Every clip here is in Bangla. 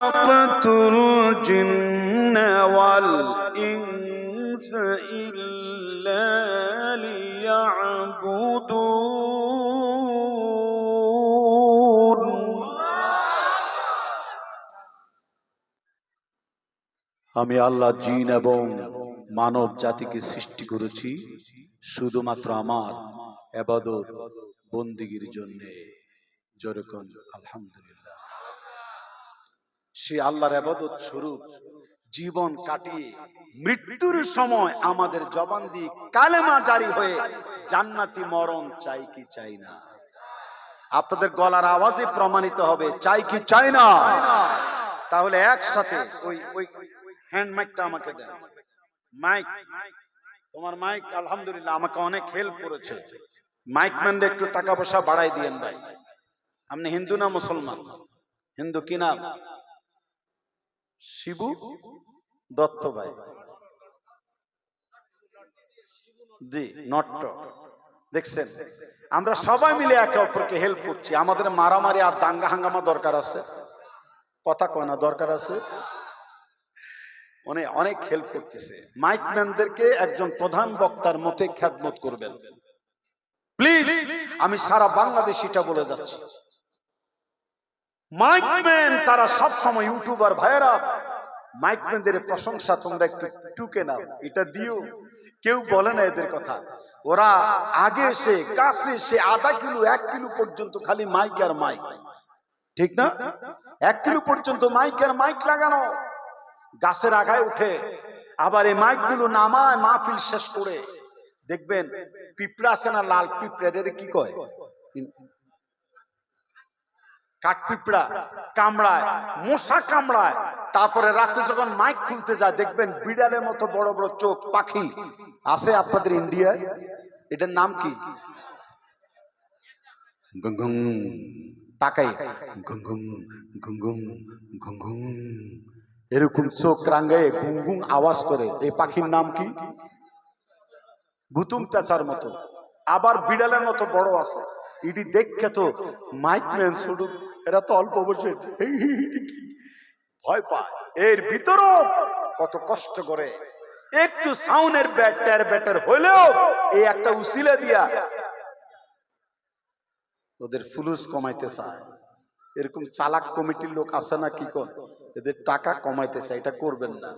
خلقت الجن والإنس إلا ليعبدون আমি আল্লাহ জিন এবং মানব জাতিকে সৃষ্টি করেছি শুধুমাত্র আমার এবাদত বন্দিগির জন্য যেরকম আলহামদুলিল্লাহ সে আল্লাহর এবাদত স্বরূপ জীবন কাটিয়ে মৃত্যুর সময় আমাদের জবান দিয়ে কালেমা জারি হয়ে জান্নাতি মরণ চাই কি চাই না? আপনাদের গলার আওয়াজে প্রমাণিত হবে, চাই কি চাই না? তাহলে একসাথে ওই ওই হ্যান্ড মাইকটা আমাকে দেন। মাইক তোমার মাইক আলহামদুলিল্লাহ, আমাকে অনেক হেল্প করেছে। মাইক ম্যানরে একটু টাকা পয়সা বাড়াই দিয়েন ভাই। আপনি হিন্দু না মুসলমান? হিন্দু কি নাম? শিবু দত্ত ভাই জি নট্ট দেখছেন? আমরা সবাই মিলে একে অপরকে হেল্প করছি। আমাদের মারামারি আর দাঙ্গা হাঙ্গামা দরকার আছে। কথা কয় না দরকার আছে? অনেক অনেক হেল্প করতেছে। মাইক ম্যানদেরকে একজন প্রধান বক্তার মতে খ্যাতমত করবেন। প্লিজ আমি সারা বাংলাদেশিটা বলে যাচ্ছি। মাইক ম্যান তারা সব সময় ইউটিউবার ভাইয়েরা মাইক ম্যানদের প্রশংসা তোমরা একটু টুকে নাও, এটা দিও। কেউ বলে না এদের কথা। ওরা আগে এসে, কাছে এসে আধা কিলো, এক কিলো পর্যন্ত খালি মাইক আর মাইক ঠিক না? এক কিলো পর্যন্ত মাইক আর মাইক লাগানো। গাছের আগায় উঠে, আবার এই মাইকগুলো নামায় মাহফিল শেষ করে। দেখবেন, পিঁপড়া আছে না লাল পিঁপড়া কি কয়? কাঠ পিঁপড়া কামড়ায়, মশা কামড়ায়। তারপরে রাতে যখন মাইক খুলতে যায়, দেখবেন বিড়ালের মতো বড় বড় চোখ, পাখি আছে আপনাদের ইন্ডিয়ায়? এটার নাম কি? গুঙ্গুং তাকাই। গুঙ্গুং গুঙ্গুং গুঙ্গুং এরকম চোখ রাঙ্গায় গুঙ্গুং আওয়াজ করে। এই পাখির নাম কি? বুতুম পেঁচার মতো। আবার বিড়ালের মতো বড় আছে। ইডি দেখে তো মাইক ম্যান শুধু, এরা তো অল্প বছর ভয় পায়। এর ভিতরও কত কষ্ট করে। একটু সাউন্ডের ব্যাটার ব্যাটার হইলেও এই একটা উসিলা দিয়া ওদের ফুলুস কমাইতে চায়। এরকম চালাক কমিটির লোক আছে না কি কর? এদের টাকা কমাইতে চায়, এটা করবেন না।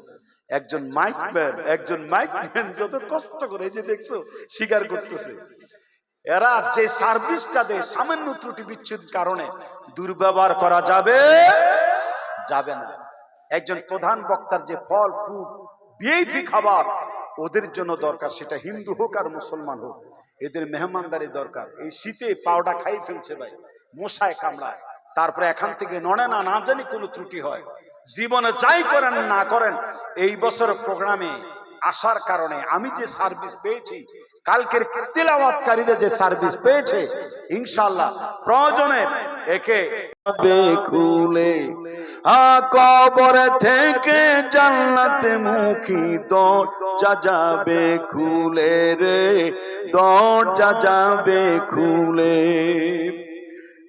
একজন মাইক ম্যান, একজন মাইক ম্যান যত কষ্ট করে, এই যে দেখছ স্বীকার করতেছে। এরা যে সার্ভিসটা দেয় সামান্য ত্রুটি বিচ্ছুদ কারণে দুর্ব্যবহার করা যাবে যাবে না। একজন প্রধান বক্তার যে ফল ফ্রুট বিএপি খাবার, ওদের জন্য দরকার সেটা হিন্দু হোক আর মুসলমান হোক, এদের মেহমানদারি দরকার। এই শীতে পাউডা খাই ফেলছে ভাই, মশায় কামড়ায়। তারপরে এখান থেকে নড়ে না না জানি কোনো ত্রুটি হয়। জীবনে যাই করেন, না করেন, এই বছর প্রোগ্রামে আসার কারণে আমি যে সার্ভিস পেয়েছি, কালকের তেলাওয়াতকারীরা যে সার্ভিস পেয়েছে, ইনশাআল্লাহ প্রয়োজনে একে খুলে কবর থেকে জান্নাত মুখী দরজা যাবে খুলে রে, দরজা যাবে খুলে।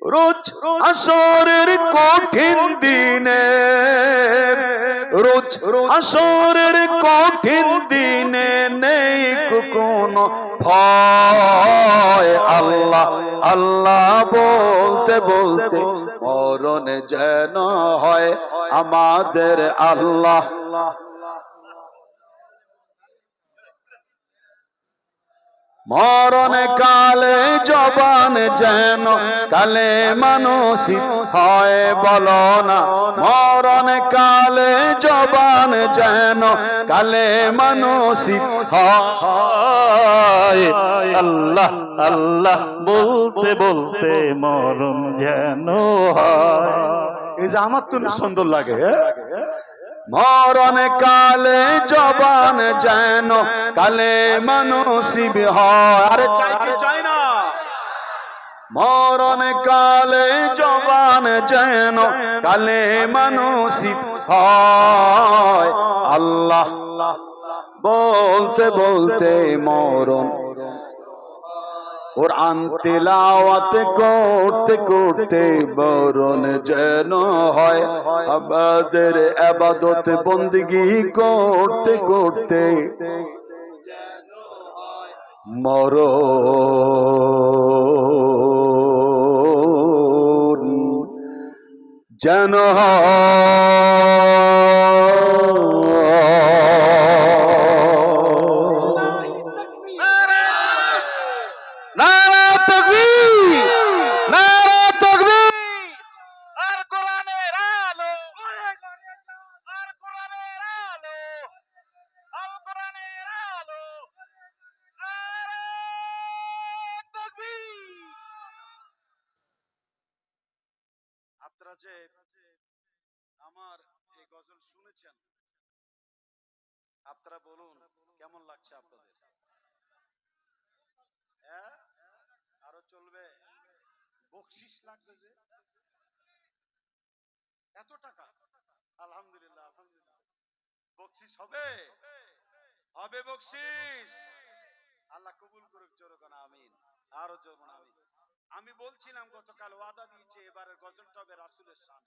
রোজ আসরের কঠিন দিনে, রোজ আসরের কঠিন দিনে নেই কোন ভয় আল্লাহ আল্লাহ বলতে বলতে মরণ যেন হয় আমাদের আল্লাহ। মরণ কালে জবান যেন কালে মানুষই হয় বল না। মরণ কালে জবান যেন কালে মানুষই হয়। আল্লাহ আল্লাহ বলতে বলতে মরণ যেন হয়। এই যে আমার তো সুন্দর লাগে হ্যাঁ? মরণ কালে জবান যেন কালে মানুষই হয়। আরে চাই না? মরণ কালে জবান যেন কালে মানুষই হয়। আল্লাহ বলতে বলতে মরণ কোরআন তেলাওয়াত করতে করতে বরণ যেন হয়। আমাদের আবাদত বন্দিগি করতে করতে মরণ যেন নারা আপনারা বলুন, কেমন লাগছে আপনাদের? হ্যাঁ? আরও চলবে? বকশিস লাগবে যে? এত টাকা? আলহামদুলিল্লাহ আলহামদুলিল্লাহ। বকশিস হবে? হবে বকশিস আল্লাহ কবুল করুক জোরকানা আমিন। আরও জোরকানা আমিন। আমি বলছিলাম, গতকাল ওয়াদা দিয়েছে, এবারের গজলটা হবে রাসুলের শান।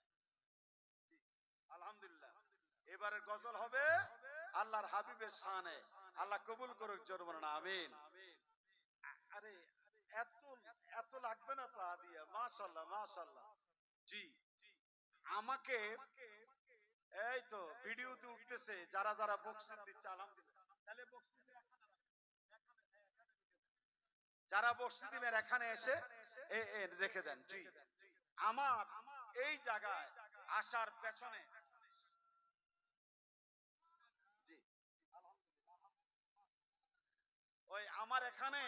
আলহামদুলিল্লাহ। এবারের গজল হবে? আল্লাহর হাবিবের শানে। আল্লাহ কবুল করুক জোরকানা আমিন। আরে এত এত লাগবে না তো আদিয়া? মাশাল্লাহ মাশাল্লাহ। জি আমাকে এই তো ভিডিওতে উঠতেছে যারা যারা বক্সিস দিচ্ছে আলহামদুলিল্লাহ। তাহলে বক্সিস যারা বক্সি দিবেন এখানে এসে এ এ রেখে দেন জি। আমার এই জায়গায় আসার পেছনে জি ওই আমার এখানে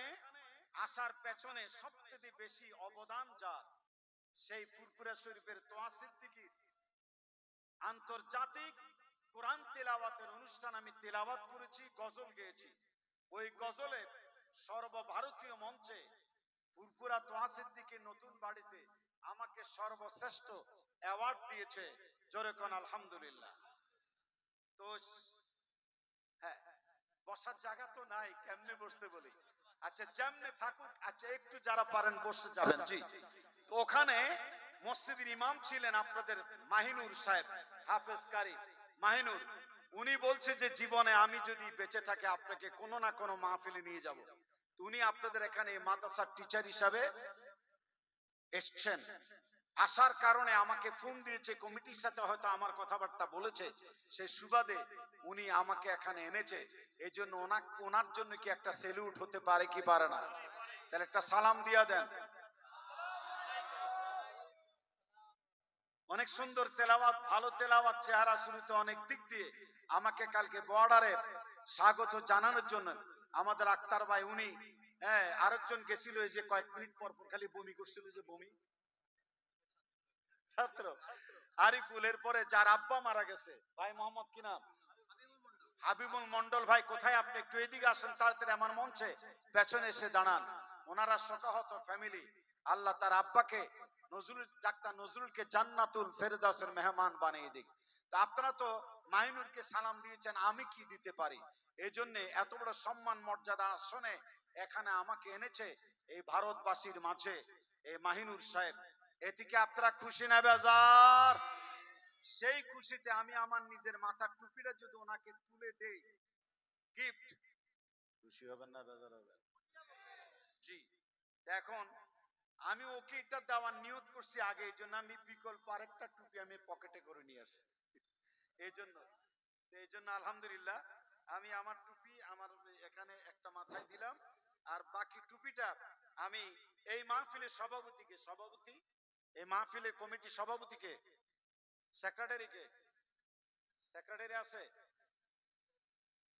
আসার পেছনে সবচেয়ে বেশি অবদান যার, সেই ফুরফুরা শরীফের তোয়া সিদ্দিকির আন্তর্জাতিক কোরআন তেলাওয়াতের অনুষ্ঠান আমি তেলাওয়াত করেছি, গজল গেয়েছি। ওই গজলে সর্বভারতীয় মঞ্চে ফুরফুরা তোয়া সিদ্দিকির নতুন বাড়িতে আমাকে সর্বশ্রেষ্ঠ অ্যাওয়ার্ড দিয়েছে। জোরে কোন আলহামদুলিল্লাহ। তো হ্যাঁ। বসার জায়গা তো নাই, কেমনে বসতে বলি? আচ্ছা যেমনে থাকুক আচ্ছা একটু যারা পারেন বসে যাবেন, জি। তো ওখানে মসজিদের ইমাম ছিলেন আপনাদের মাহিনুর সাহেব, হাফেজ কারি মাহিনুর। উনি বলছে যে, জীবনে আমি যদি বেঁচে থাকি, আপনাকে কোনো না কোনো মাহফিলে নিয়ে যাব। উনি আপনাদের এখানে মাদ্রাসার টিচার হিসাবে এসছেন। আসার কারণে আমাকে ফোন দিয়েছে, কমিটির সাথে হয়তো আমার কথাবার্তা বলেছে। সেই সুবাদে উনি আমাকে এখানে এনেছে। এই জন্য ওনার জন্য কি একটা সেলিউট হতে পারে কি পারে না? তাহলে একটা সালাম দিয়া দেন। অনেক সুন্দর তেলাওয়াত, ভালো তেলাওয়াত, চেহারা শুরুতে অনেক দিক দিয়ে আমাকে কালকে বর্ডারে স্বাগত জানানোর জন্য আমাদের আক্তার ভাই, উনি হ্যাঁ আরেকজন গেছিল এই যে কয়েক মিনিট পর পর খালি বমি করছিল যে বমি। ছাত্র আরিফুলের পরে যার আব্বা মারা গেছে, ভাই মোহাম্মদ কি নাম? হাবিবুল মন্ডল ভাই, কোথায় আপনি একটু এদিকে আসেন, তাড়াতাড়ি আমার মঞ্চে। পেছনে এসে দাঁড়ান। ওনারা শোকাহত ফ্যামিলি আল্লাহ তার আব্বাকে, নজরুল, ডাক্তার নজরুলকে জান্নাতুল ফেরদাউসের মেহমান বানিয়ে দিক। আপনারা তো মাহিনুরকে সালাম দিয়েছেন, আমি কি দিতে পারি? এই জন্য এত বড় সম্মান, মর্যাদা আসনে এখানে আমাকে এনেছে এই ভারতবাসীর মাঝে, এই মাহিনুর সাহেব। এটিকে আপনারা খুশি না, বেজার। সেই খুশিতে আমি আমার নিজের মাথার টুপিটা যদি ওনাকে তুলে দেই গিফট খুশি হবেন না, বেজার হবেন। জি, এখন আমি ওকে এটা দেওয়ার নিয়ত করছি আগে, এই জন্য আমি বিকল্প আরেকটা টুপি আমি পকেটে করে নিয়ে আসছি। এই জন্য এই জন্য আলহামদুলিল্লাহ, আমি আমার টুপি আমার এখানে একটা মাথায় দিলাম, আর বাকি টুপিটা আমি এই মাহফিলের সভাপতিকে, সভাপতি, এই মাহফিলের কমিটি সভাপতিকে সেক্রেটারিকে সেক্রেটারি আছে।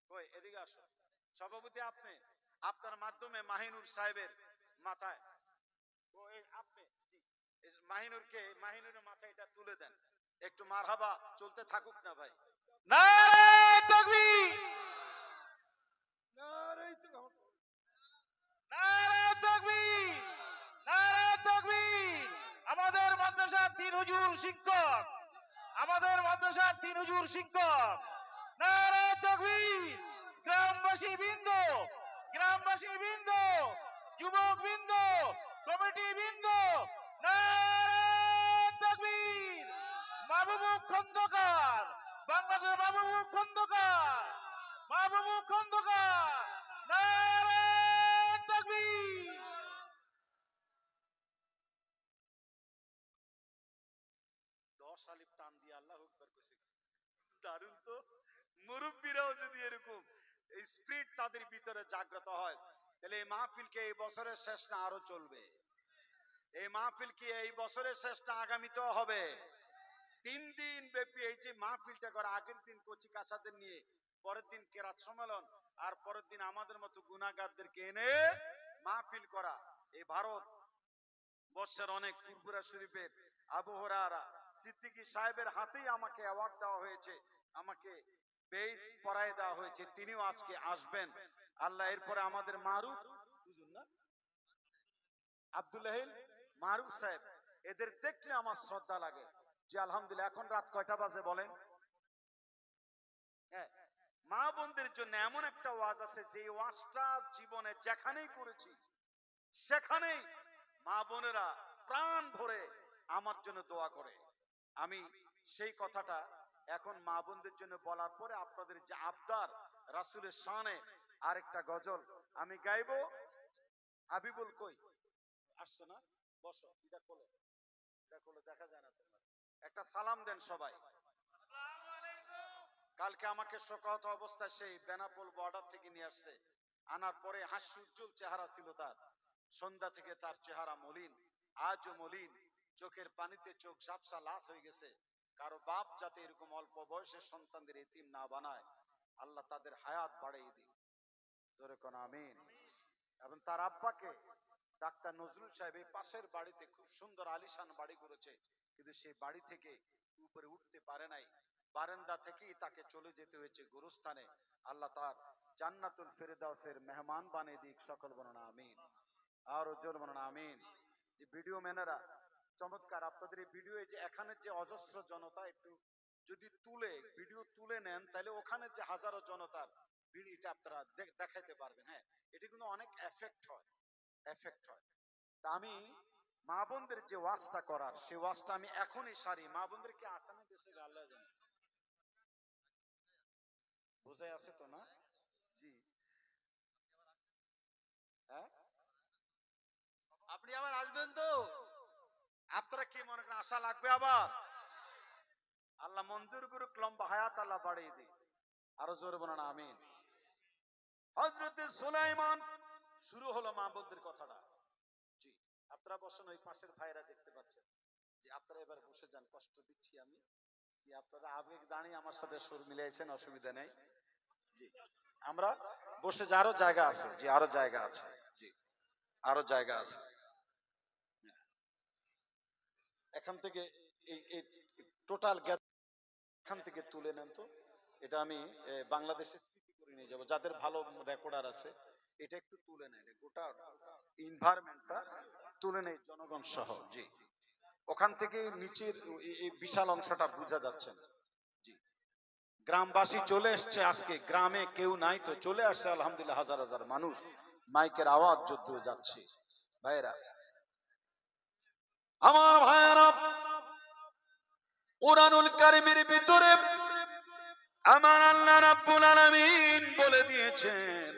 কই এদিকে আসো। সভাপতি আপনি? আপনার মাধ্যমে মাহিনুর সাহেবের মাথায়। ও এই আপনি মাহিনুরকে মাহিনুরের মাথায় এটা তুলে দেন। একটু মারহাবা চলতে থাকুক না ভাই। আমাদের মাদ্রাসার তিন হুজুর শিক্ষক। মাদ্রাসার তিন শিক্ষক। গ্রামবাসী বৃন্দ গ্রামবাসী বৃন্দ, যুবক বৃন্দ, কমিটি বৃন্দ তকবীর, মাহবুবু খন্দকার বাংলাদেশ মাহবুবু খন্দকার মাহবুবু খন্দকার, নারে তকবীর দশ আলিফ টান দিয়ে আল্লাহ আকবার কইছে দারুণ তো? মুরব্বীরাও যদি এরকম স্পিরিট তাদের ভিতরে জাগ্রত হয়, তাহলে এই মাহফিলকে এই বছরের আরও চলবে। এই মাহফিল এই বছরের শেষটা আগামীতেও হবে। তিন দিন ব্যাপী এই যে মাহফিলটা করে, আগের দিন কচি নিয়ে, পরের দিন কেরাত সম্মেলন, আর পরের দিন আমাদের মতো গুনাগারদেরকে এনে মাহফিল করা। এই ভারত বর্ষের অনেক শরীফের সিদ্দিকী সাহেবের হাতেই আমাকে অ্যাওয়ার্ড দেওয়া হয়েছে, আমাকে বেস পরায় দেওয়া হয়েছে, তিনিও আজকে আসবেন। আল্লাহ, এরপরে আমাদের মারুফ আব্দুল্লাহিল মারুফ সাহেব, এদের দেখলে আমার শ্রদ্ধা লাগে যে আলহামদুলিল্লাহ, এখন রাত কয়টা বাজে বলেন? হ্যাঁ মা বোনদের জন্য এমন একটা ওয়াজ আছে, যে ওয়াজটা জীবনে যেখানেই করেছি, সেখানেই মা বোনেরা প্রাণ ভরে আমার জন্য দোয়া করে। আমি সেই কথাটা এখন মা বোনদের জন্য বলার পরে আপনাদের যে আবদার, রাসুলের শানে আরেকটা গজল আমি গাইবো। হাবিবুল কই? আসছো না? বসো এটা খোলো এটা খোলো, দেখা যায় না তোমার। একটা সালাম দেন সবাই। কালকে আমাকে শোকাহত অবস্থায় সেই বেনাপোল বর্ডার থেকে নিয়ে আসছে। আনার পরে হাস্য উজ্জ্বল চেহারা ছিল তার। সন্ধ্যা থেকে তার চেহারা মলিন, আজও মলিন। চোখের পানিতে চোখ ঝাপসা লাল হয়ে গেছে। কারও বাপ যাতে এরকম অল্প বয়সের সন্তানদের এতিম না বানায়, আল্লাহ তাদের হায়াত বাড়িয়ে দিন ধরে কোন আমিন। এবং তার আব্বাকে ডাক্তার নজরুল সাহেব এই পাশের বাড়িতে খুব সুন্দর আলিশান বাড়ি করেছে, কিন্তু সেই বাড়ি থেকে উপরে উঠতে পারে নাই। বারান্দা থেকেই তাকে চলে যেতে হয়েছে গুরুস্থানে। আল্লাহ তার জান্নাতুল ফেরদাউসের মেহমান বানিয়ে দিক, সকল বর্ণনা আমিন। আর জোর বর্ণনা আমিন। যে ভিডিও ম্যানেরা চমৎকার। আপনাদের এই ভিডিও যে এখানে যে অজস্র জনতা একটু যদি তুলে ভিডিও তুলে নেন, তাহলে ওখানে যে হাজারো জনতার ভিডিওটা আপনারা দেখাইতে পারবেন হ্যাঁ? এটি কিন্তু অনেক এফেক্ট হয় এফেক্ট হয়। তা আমি মা বোনদের যে ওয়াজটা করার সেই ওয়াজটা আমি এখনই সারি। মা বোনদের কি আসামে দেশে আল্লাহ জানে। বোঝাই আছে তো না? জি। হ্যাঁ? আপনি আবার আসবেন তো? আপনারা কি মনে করেন আশা লাগবে আবার? আল্লাহ মঞ্জুর করুক, লম্বা হায়াত আল্লাহ বাড়িয়ে দিক। আরও জোরে বলেন, আমিন। হজরতে সুলাইমান, শুরু হলো মা বোনদের কথাটা। জি, আপনারা বসেন, ওই পাশের ভাইরা দেখতে পাচ্ছেন। যে আপনারা এবার বসে যান, কষ্ট দিচ্ছি আমি। কি আপনারা আবেগ দাঁড়িয়ে আমার সাথে সুর মিলিয়েছেন অসুবিধা নেই। জি, আমরা বসে যে আরও জায়গা আছে, জি, আরও জায়গা আছে, জি, আরও জায়গা আছে। এখান থেকে এই টোটাল গ্যাপ এখান থেকে তুলে নেন তো। এটা আমি বাংলাদেশে স্মৃতি করে নিয়ে যাব। যাদের ভালো রেকর্ডার আছে, এটা একটু তুলে নেন গোটা ইনভায়রনমেন্টটা তুলে নেই জনগণ সহ। জি। ওখান থেকে নিচের এই- এই বিশাল অংশটা বোঝা যাচ্ছে না। জি। গ্রামবাসী চলে এসছে আজকে। গ্রামে কেউ নাই তো চলে আসছে। আলহামদুলিল্লাহ হাজার হাজার মানুষ। মাইকের আওয়াজ যুদ্ধ যাচ্ছে। ভাইরা আমার ভাইয়েরা কোরআনুল কারিমের ভিতরে আমার আল্লাহ রাব্বুল আলামিন বলে দিয়েছেন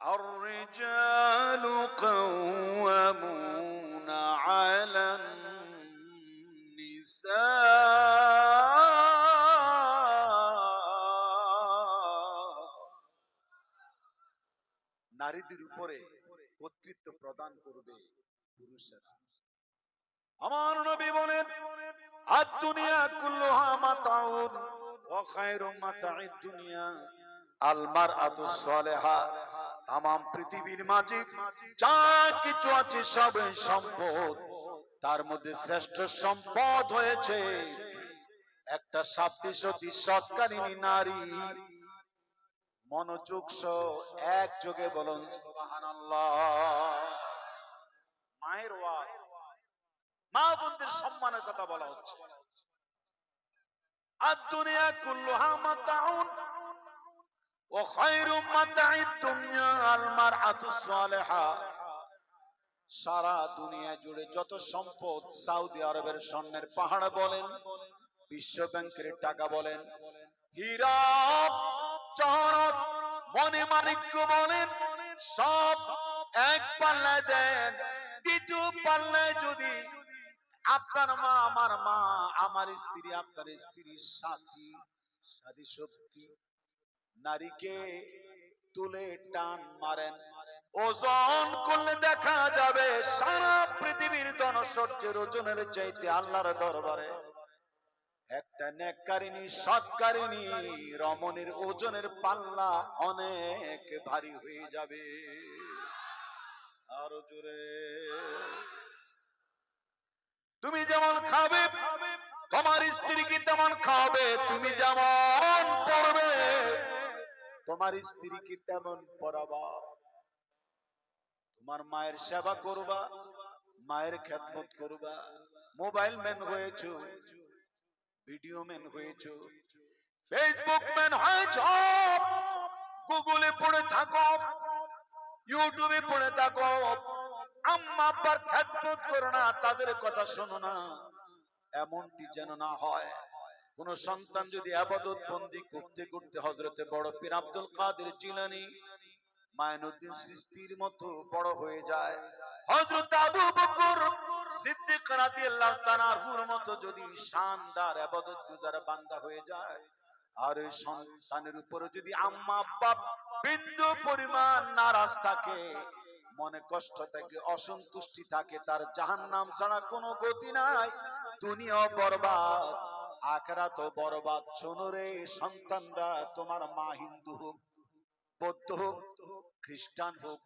الرجال قوامون على النساء কর্তৃত্ব প্রদান করবে আমার নবী বলেন, আদ দুনিয়া মাতাউন দুনিয়া। সালেহা তাম পৃথিবীর মাঝে যা কিছু আছে সম্পদ, তার মধ্যে শ্রেষ্ঠ সম্পদ হয়েছে। একটা সাপ্তি সতী সৎকারিনী নারী মনোযোগ সহ এক যোগে বলুন মায়ের ওয়াজ, মা বোনদের সম্মানের কথা বলা হচ্ছে। সারা দুনিয়া জুড়ে যত সম্পদ সৌদি আরবের স্বর্ণের পাহাড় বলেন, বিশ্ব ব্যাংকের টাকা বলেন, হীরা চরত মনে মানিক্য বলেন সব এক পাল্লায় দেন। দ্বিতীয় পাল্লায় যদি আপনার মা, আমার মা, আমার স্ত্রী, আপনার স্ত্রীর সাথী সাথী শক্তি নারীকে তুলে টান মারেন। ওজন করলে দেখা যাবে সারা পৃথিবীর ধনসর্যের ওজনের চাইতে আল্লাহর দরবারে একটা নেককারিনী সৎকারিনী রমণীর ওজনের পাল্লা অনেক ভারী হয়ে যাবে। আরও জোরে। তুমি যেমন খাবে, তোমার স্ত্রী কি তেমন খাবে? তুমি যেমন পড়বে, তোমার স্ত্রী কি তেমন পড়াবা? তোমার মায়ের সেবা করবা, মায়ের খেদমত করবা। মোবাইল ম্যান হয়েছো ভিডিও ম্যান হয়েছো। ফেসবুক ম্যান হয়েছ। গুগলে পড়ে থাকো। ইউটিউবে পড়ে থাকো। আম্মা আব্বার খেদমত করো না তাদের কথা শোনো না। এমনটি যেন না হয়। কোন সন্তান যদি আবাদত বন্দি করতে করতে হজরতে বড় পীর আব্দুল কাদের জিলানি মাইনুদ্দিন সৃষ্টির মতো বড় হয়ে যায়। হযরত আবু বকর সিদ্দিক তাআলার মতো যদি শানদার গুজার বান্দা হয়ে যায়, আর সন্তানের উপরে যদি আম্মা আব্বা বিন্দু পরিমাণ নারাজ থাকে, মনে কষ্ট থাকে, অসন্তুষ্টি থাকে, তার জাহান্নাম ছাড়া কোনো গতি নাই, দুনিয়া বরবাদ আখরা তো বরবাদ। শোনো রে সন্তানরা, তোমার মা হিন্দু হোক, বৌদ্ধ হোক, খ্রিস্টান হোক,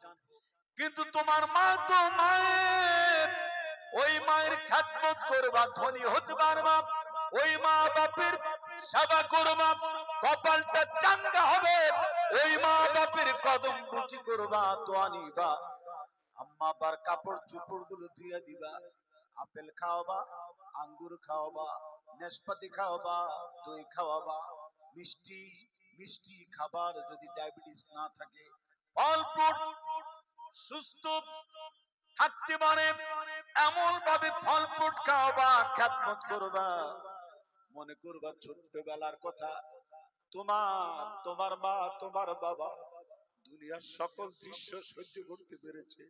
কিন্তু তোমার মা তো মায়ের ওই মায়ের খ্যাতমত করবা, ধনী হতে পারবা। ওই মা বাপের সেবা করবা, কপালটা চাঙ্গা হবে। ওই মা বাপের কদম বুঝি করবা তো আনিবা আম্মা আবার কাপড় চোপড়গুলো ধুইয়া দিবা, আপেল খাওয়াবা, আঙ্গুর খাওয়াবা, নেশপাতি খাওয়াবা, দই খাওয়াবা, মিষ্টি মিষ্টি খাবার যদি ডায়াবেটিস না থাকে ফ্রুট, সুস্থ থাকতে পারে এমন ভাবে ফল ফ্রুট খাওয়াবা খ্যাতমত করবা। মনে করবা ছোট্টবেলার কথা, তোমার তোমার মা, তোমার বাবা দুনিয়ার সকল দৃশ্য সহ্য করতে পেরেছে,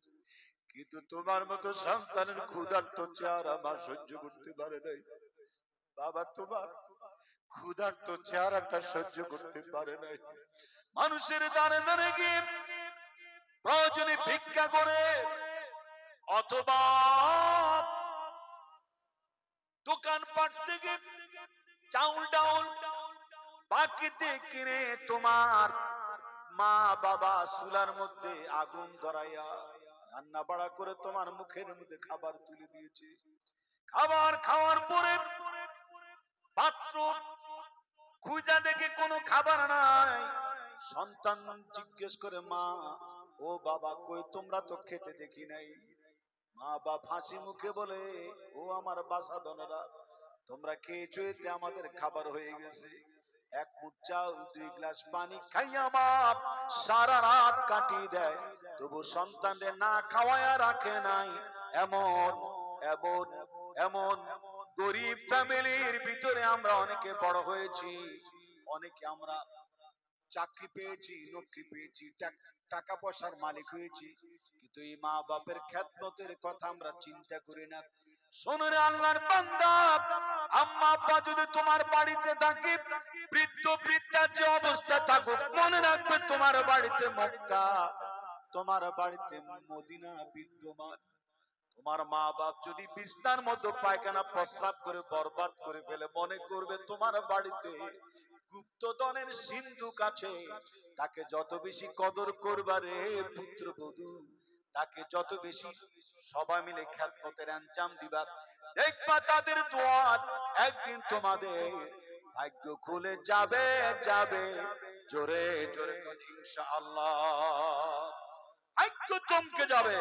কিন্তু তোমার মতো সন্তানের ক্ষুধার্ত চেহারা মা সহ্য করতে পারে নাই। বাবা, তোমার ক্ষুধার্ত চেহারাটা সহ্য করতে পারে নাই। মানুষের দাঁড়ে দাঁড়ে গিয়ে প্রয়োজনে ভিক্ষা করে অথবা দোকানপাট থেকে চাউল ডাউল বাকিতে কিনে তোমার মা বাবা চুলার মধ্যে আগুন ধরাইয়া রান্না বাড়া করে তোমার মুখের মধ্যে খাবার তুলে দিয়েছে। খাবার খাওয়ার পরে পাত্র খুঁজা দেখে কোনো খাবার নাই। সন্তান জিজ্ঞেস করে, মা, ও বাবা, কই? তোমরা তো খেতে দেখি নাই। মা বাপ হাসি মুখে বলে, ও আমার বাসা দনেরা তোমরা খেয়েছো, এতে আমাদের খাবার হয়ে গেছে। এক মুঠ চাল, দুই গ্লাস পানি খাইয়া বাপ সারা রাত কাটিয়ে দেয়। তবু সন্তানদের না খাওয়ায়া রাখে নাই। এমন এমন এমন গরিব ফ্যামিলির ভিতরে আমরা অনেকে বড় হয়েছি। অনেকে আমরা চাকরি পেয়েছি, নকরি পেয়েছি টাকা পয়সার মালিক হয়েছি। কিন্তু এই মা বাপের খ্যাতমতের কথা আমরা চিন্তা করি না। আল্লাহর বান্দা আম্মা আব্বা যদি তোমার বাড়িতে বৃদ্ধ বৃদ্ধার যে অবস্থা থাকুক, মনে রাখবে তোমার বাড়িতে মক্কা, তোমার বাড়িতে মদিনা বিদ্যমান। তোমার মা বাপ যদি বিছনার মধ্যে পায়খানা প্রস্রাব করে বরবাদ করে ফেলে, মনে করবে তোমার বাড়িতে গুপ্ত গুপ্তদনের সিন্ধু কাছে তাকে যত বেশি কদর করবা রে পুত্রবধূ। তাকে যত বেশি সবাই মিলে খ্যাতমতের আঞ্জাম দিবা। দেখবা তাদের দোয়াত একদিন তোমাদের ভাগ্য খুলে যাবে যাবে। জোরে জোরে ইনশাআল্লাহ। ভাগ্য চমকে যাবে।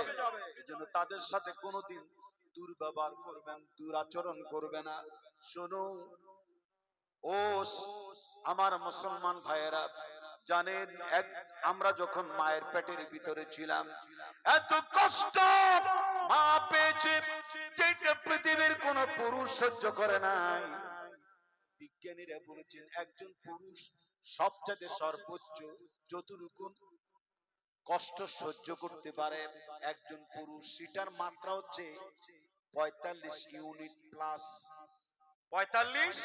এজন্য তাদের সাথে কোনোদিন দুর্ব্যবহার করবেন দুরাচরণ করবে না। শোনো ও আমার মুসলমান ভাইয়েরা জানেন, এক, আমরা যখন মায়ের পেটের ভিতরে ছিলাম, এত কষ্ট মা পেয়েছে যেটা পৃথিবীর কোন পুরুষ সহ্য করে নাই। বিজ্ঞানীরা বলেছেন, একজন পুরুষ সবচেয়ে সর্বোচ্চ যতটুকু কষ্ট সহ্য করতে পারে, একজন পুরুষ সেটার মাত্রা হচ্ছে পঁয়তাল্লিশ ইউনিট প্লাস। পঁয়তাল্লিশ?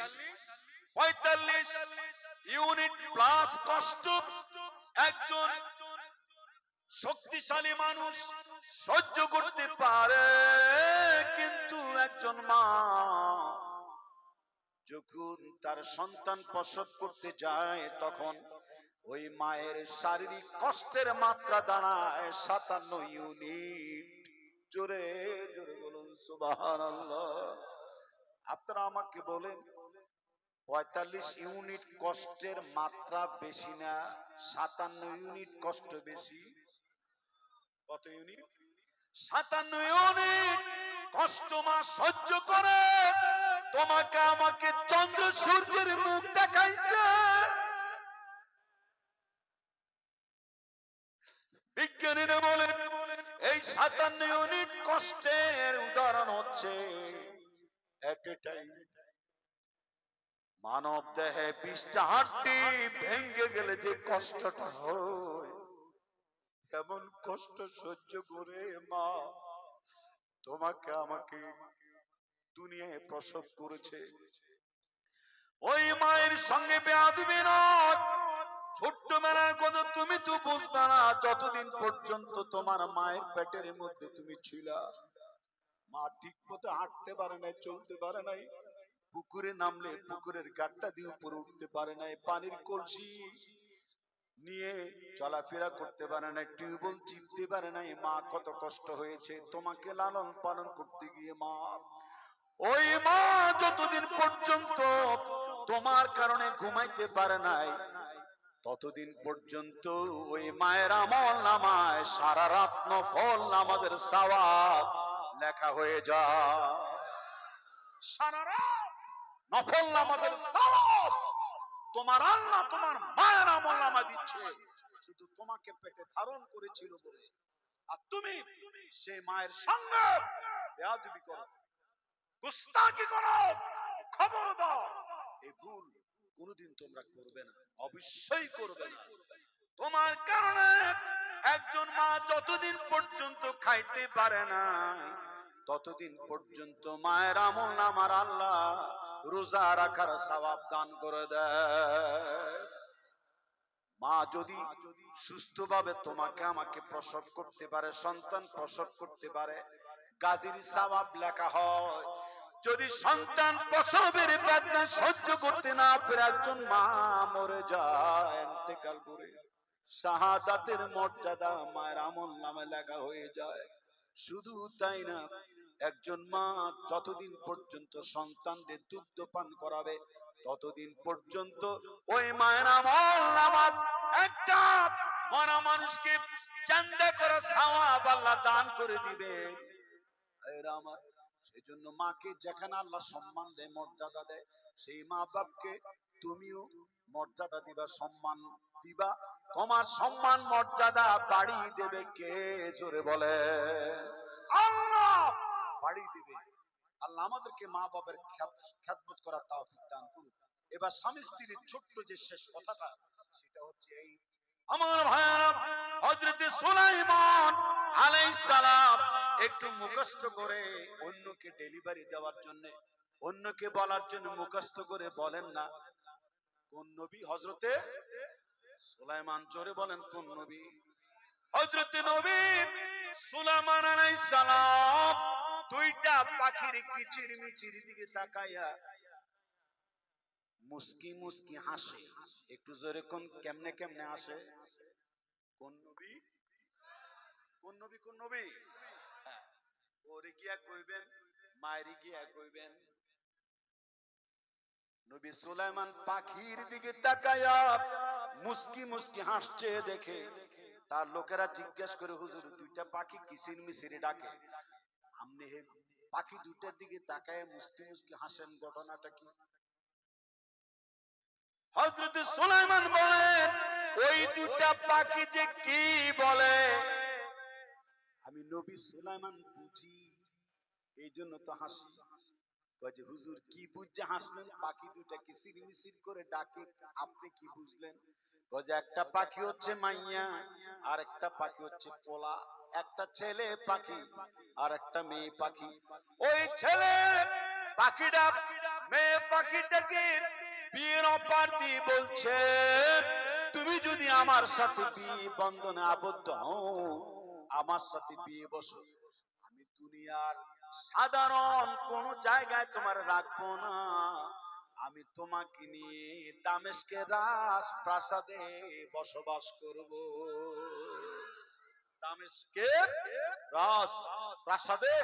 পঁয়তাল্লিশ ইউনিট প্লাস কষ্ট একজন শক্তিশালী মানুষ সহ্য করতে পারে, কিন্তু একজন মা যখন তার সন্তান প্রসব করতে যায়, তখন ওই মায়ের শারীরিক কষ্টের মাত্রা দাঁড়ায় সাতান্ন ইউনিট। জোরে জোরে বলুন সুবাহান আপনারা আমাকে বলেন পঁয়তাল্লিশ ইউনিট কষ্টের মাত্রা বেশি না, সাতান্ন ইউনিট কষ্ট বেশি। কত ইউনিট? সাতান্ন ইউনিট কষ্ট মা সহ্য করে। তোমাকে আমাকে চন্দ্র সূর্যের মুখ দেখাইছে। বিজ্ঞানীরা বলেন এই সাতান্ন ইউনিট কষ্টের উদাহরণ হচ্ছে at a time মানব দেহে বিশটা হাড্ডি ভেঙে গেলে যে কষ্টটা হয়, এমন কষ্ট সহ্য করে মা, তোমাকে আমাকে দুনিয়ায় প্রসব করেছে। ওই মায়ের সঙ্গে বেয়াদবি নয়, ছোট্ট বেলার কথা তুমি তো বুঝবে না, যতদিন পর্যন্ত তোমার মায়ের পেটের মধ্যে তুমি ছিলা, মা ঠিক মতো হাঁটতে পারে নাই, চলতে পারে নাই পুকুরে নামলে পুকুরের গাটটা দিয়ে উপরে উঠতে পারে নাই পানির কলসি নিয়ে চলাফেরা করতে পারে না, টিউবওয়েল চিপতে পারে নাই মা কত কষ্ট হয়েছে, তোমাকে লালন পালন করতে গিয়ে মা। ওই মা যতদিন পর্যন্ত তোমার কারণে ঘুমাইতে পারে নাই, ততদিন পর্যন্ত ওই মায়ের আমল নামায় সারা রাত ফল আমাদের সওয়াব লেখা হয়ে যায়। সারা রাত নফল সওয়াব তোমার আল্লাহ তোমার মায়ের আমল নামা দিচ্ছে। শুধু তোমাকে পেটে ধারণ করেছিল বলে। আর তুমি সেই মায়ের সঙ্গে বেয়াদবি করো। গুস্তাকি করো। খবর দাও। এই ভুল কোনোদিন তোমরা করবে না। অবশ্যই করবে না। তোমার কারণে একজন মা যতদিন পর্যন্ত খাইতে পারে না ততদিন পর্যন্ত মায়ের আমল নামার আল্লাহ রোজা রাখার সওয়াব দান করে দেয়। মা যদি সুস্থভাবে তোমাকে, আমাকে প্রসব করতে পারে, সন্তান প্রসব করতে পারে, গাজীর সওয়াব লেখা হয়। যদি সন্তান প্রসবের বেদনা সহ্য করতে না পেরে, একজন মা মরে যায় ইন্তেকাল করে। শাহাদাতের মর্যাদা মায়ের আমল নামে লেখা হয়ে যায়। শুধু তাই না একজন মা যতদিন পর্যন্ত সন্তানদের দুগ্ধ পান করাবে, ততদিন পর্যন্ত ওই মায়ের আমল নামাত একটা মরা মানুষকে চান্দা করে সাওয়াব আল্লাহ দান করে দিবে। আমার সেই জন্য মাকে যেখানে আল্লাহ সম্মান দেয়, মর্যাদা দেয়, সেই মা বাপকে তুমিও মর্যাদা দিবা, সম্মান দিবা। তোমার সম্মান, মর্যাদা বাড়িয়ে দেবে কে? জোরে বলে আল্লাহ! বাড়িয়ে দেবে। আল্লাহ আমাদেরকে মা বাবার খ্যাতমত করার তাওফিক দান করুন। এবার স্বামী স্ত্রীর ছোট্ট যে শেষ কথাটা, সেটা হচ্ছে এই। আমার ভাইয়ারা, হযরতে সুলাইমান আলাইহিস সালাম একটু মুখস্থ করে অন্যকে ডেলিভারি দেওয়ার জন্য, অন্যকে বলার জন্য মুখস্থ করে বলেন না। কোন নবী? হযরতে সুলাইমান, জোরে বলেন কোন নবী? হযরতে নবী সুলাইমান আলাইহিস সালাম দুইটা পাখির কিচির মিচির দিকে তাকাইয়া হাসে। একটু জোরে কোন কেমনে কেমনে আসে কোন নবী? কোন নবী কোন নবী? হ্যাঁ, ওরে গিয়া কইবেন গিয়া কইবেন। নবী সুলাইমান পাখির দিকে তাকায়া মুস্কি মুস্কি হাসছে দেখে। তার লোকেরা জিজ্ঞেস করে, হুজুর, দুইটা পাখি কিসির মিসিরে ডাকে? আমনে হে পাখি দুইটার দিকে তাকায় মুস্কি মুস্কি হাসেন, ঘটনাটা কি? হযরত সুলাইমান বলেন ওই পাখি যে কি বলে? আমি নবী সুলাইমান বুঝি, এই জন্য তো হাসি। যে, হুজুর, কি বুঝছে হাসলেন? পাখি দুটা কি সিরমিসির করে ডাকে? আপনি কি বুঝলেন? যে একটা পাখি হচ্ছে মাইয়া, আর একটা পাখি হচ্ছে পোলা। একটা ছেলে পাখি, আর একটা মেয়ে পাখি। ওই ছেলে পাখিটা মেয়ে পাখিটাকে বিয়ের অপার দিয়ে বলছে, তুমি যদি আমার সাথে বিয়ে বন্ধনে আবদ্ধ হও, আমার সাথে বিয়ে বসো। আমি দুনিয়ার সাধারণ কোন জায়গায় তোমার রাখব না। আমি তোমাকে নিয়ে দামেশকে রাজ প্রাসাদে বসবাস করব। দামেশকের রাজ প্রাসাদে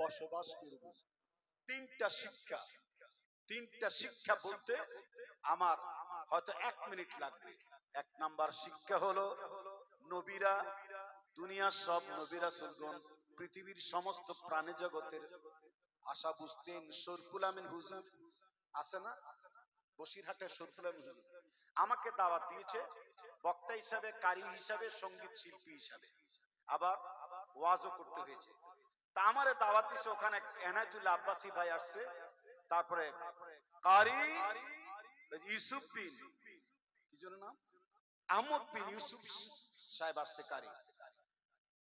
বসবাস করব। তিনটা শিক্ষা তিনটা শিক্ষা বলতে আমার হয়তো এক মিনিট লাগবে। এক নাম্বার শিক্ষা হলো নবীরা দুনিয়ার সব নবীরা সুলগন পৃথিবীর সমস্ত প্রাণী জগতের আশা বুঝতেন। শরফুল আমিন হুজুর আছে না? বসিরহাটের শরফুল আমিন হুজুর। আমাকে দাওয়াত দিয়েছে বক্তা হিসাবে, কারি হিসাবে, সংগীত শিল্পী হিসাবে। আবার ওয়াজও করতে হয়েছে। তা আমারে দাওয়াত দিছে ওখানে এনায়তুল্লাহ আব্বাসী ভাই আসছে, তারপরে কারি ইউসুফ বিন। কি জন্য নাম? আহমদ বিন ইউসুফ সাহেব আসছে কারি।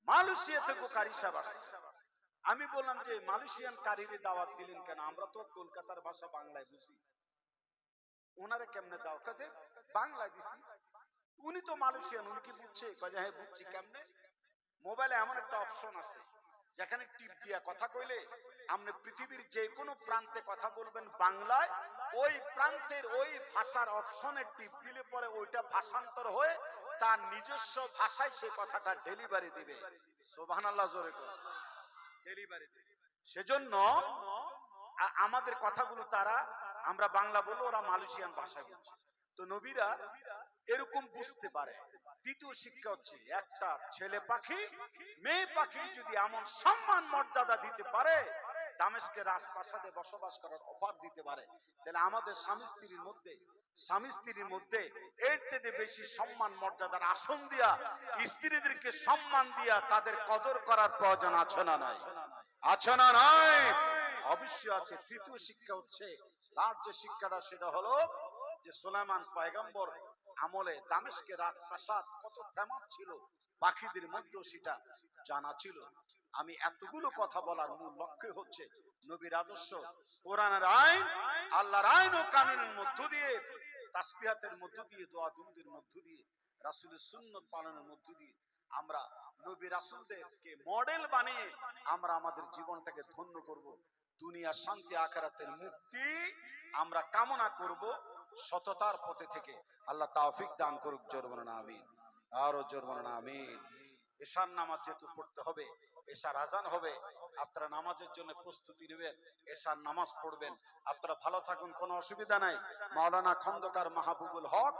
মালয়েশিয়া থেকে কারি সাহেব আসছে। আমি বললাম যে মালয়েশিয়ান কারিরে দাওয়াত দিলেন কেন? আমরা তো কলকাতার ভাষা বাংলায় বুঝি। ওনারে কেমনে দাও কাছে বাংলায় দিছি। উনি তো মালয়েশিয়ান, উনি কি বুঝছে? কাজে হ্যাঁ বুঝছি, কেমনে? মোবাইলে এমন একটা অপশন আছে, যেখানে টিপ দিয়া কথা কইলে আপনি পৃথিবীর যে কোনো প্রান্তে কথা বলবেন বাংলায়, ওই প্রান্তের ওই ভাষার অপশনে টিপ দিলে পরে ওইটা ভাষান্তর হয়ে তার নিজস্ব ভাষায় সে কথাটা ডেলিভারি দিবে। সোভানাল্লাহ জোরে দিবে সেজন্য আমাদের কথাগুলো তারা, আমরা বাংলা বলব, ওরা মালয়েশিয়ান ভাষায় বলছে। তো নবীরা এরকম বুঝতে পারে। দ্বিতীয় শিক্ষা হচ্ছে, একটা ছেলে পাখি, মেয়ে পাখি যদি এমন সম্মান, মর্যাদা দিতে পারে দামেশকে রাজপ্রাসাদে বসবাস করার অফার দিতে পারে, তাহলে আমাদের স্বামী স্ত্রীর মধ্যে স্বামী স্ত্রীর মধ্যে এর চেয়ে বেশি সম্মান, মর্যাদার আসন দিয়া, স্ত্রীদেরকে সম্মান দিয়া তাদের কদর করার প্রয়োজন আছে না নাই? আছে না নাই? অবশ্যই আছে। তৃতীয় শিক্ষা হচ্ছে, তার যে শিক্ষাটা সেটা হলো যে সুলাইমান পয়গম্বর আমলে দামেশকে রাজপ্রাসাদ কত ফেমাস ছিল, পাখিদের মধ্যেও সেটা জানা ছিল। আমি এতগুলো কথা বলার মূল লক্ষ্য হচ্ছে নবীর আদর্শ, কোরআনের আইন, আল্লাহর আইন ও কানুনের মধ্য দিয়ে তাসবিহাতের মধ্য দিয়ে, দোয়া দুরুদের মধ্য দিয়ে, রাসূলের সুন্নত পালনের মধ্য দিয়ে আমরা নবী রাসূলদেরকে মডেল বানিয়ে আমরা আমাদের জীবনটাকে ধন্য করব, দুনিয়া শান্তি, আখেরাতের মুক্তি আমরা কামনা করব সততার পথে থেকে। আল্লাহ তাওফিক দান করুক জোরবানা আমিন। আরও জোরবানা আমিন। এশার নামাজ যেহেতু পড়তে হবে, এশার আজান হবে আপনারা নামাজের জন্য প্রস্তুতি নেবেন, এশার নামাজ পড়বেন। আপনারা ভালো থাকুন, কোনো অসুবিধা নাই। মাওলানা খন্দকার মাহবুবুল হক।